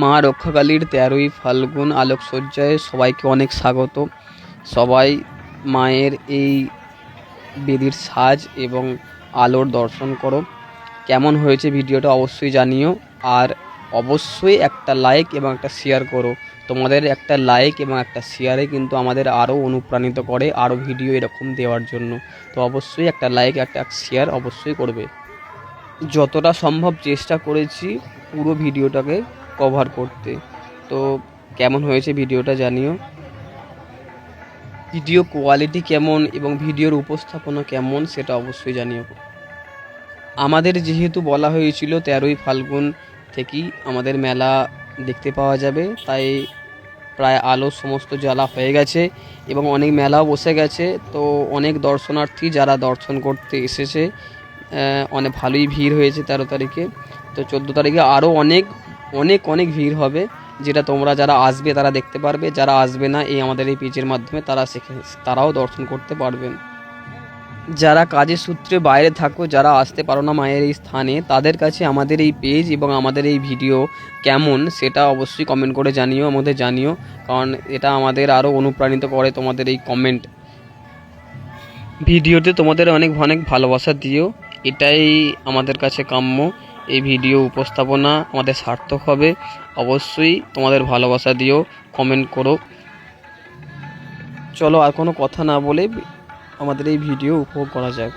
মা রক্ষাকালীর তেরোই ফাল্গুন আলোকসজ্জায় সবাইকে অনেক স্বাগত। সবাই মায়ের এই বেদির সাজ এবং আলোর দর্শন করো। কেমন হয়েছে ভিডিওটা অবশ্যই জানিও। আর অবশ্যই একটা লাইক এবং একটা শেয়ার করো। তোমাদের একটা লাইক এবং একটা শেয়ারে কিন্তু আমাদের আরও অনুপ্রাণিত করে আরও ভিডিও এরকম দেওয়ার জন্য। তো অবশ্যই একটা লাইক একটা শেয়ার অবশ্যই করবে। যতটা সম্ভব চেষ্টা করেছি পুরো ভিডিওটাকে কভার করতে। তো কেমন হয়েছে ভিডিওটা জানিও। ভিডিও কোয়ালিটি কেমন এবং ভিডিওর উপস্থাপনা কেমন সেটা অবশ্যই জানিও। আমাদের যেহেতু বলা হয়েছিল তেরোই ফাল্গুন থেকেই আমাদের মেলা দেখতে পাওয়া যাবে, তাই প্রায় আলো সমস্ত জ্বালা হয়ে গেছে এবং অনেক মেলাও বসে গেছে। তো অনেক দর্শনার্থী যারা দর্শন করতে এসেছে অনেক ভালোই ভিড় হয়েছে তেরো তারিখে। তো চোদ্দ তারিখে আরও অনেক অনেক অনেক ভিড় হবে, যেটা তোমরা যারা আসবে তারা দেখতে পারবে, যারা আসবে না এই আমাদের এই পেজের মাধ্যমে তারা তারাও দর্শন করতে পারবেন যারা কাজের সূত্রে বাইরে থাকো, যারা আসতে পারো না মায়ের এই স্থানে, তাদের কাছে আমাদের এই পেজ এবং আমাদের এই ভিডিও কেমন সেটা অবশ্যই কমেন্ট করে জানিও, আমাদের জানিও, কারণ এটা আমাদের আরও অনুপ্রাণিত করে তোমাদের এই কমেন্ট ভিডিওতে তোমাদের অনেক অনেক ভালোবাসা দিও, এটাই আমাদের কাছে কাম্য। এই ভিডিও উপস্থাপনা আমাদের সার্থক হবে। অবশ্যই তোমাদের ভালোবাসা দিও কমেন্ট করো। চলো আর কোনো কথা না বলে আমাদের এই ভিডিও উপভোগ করা যাক।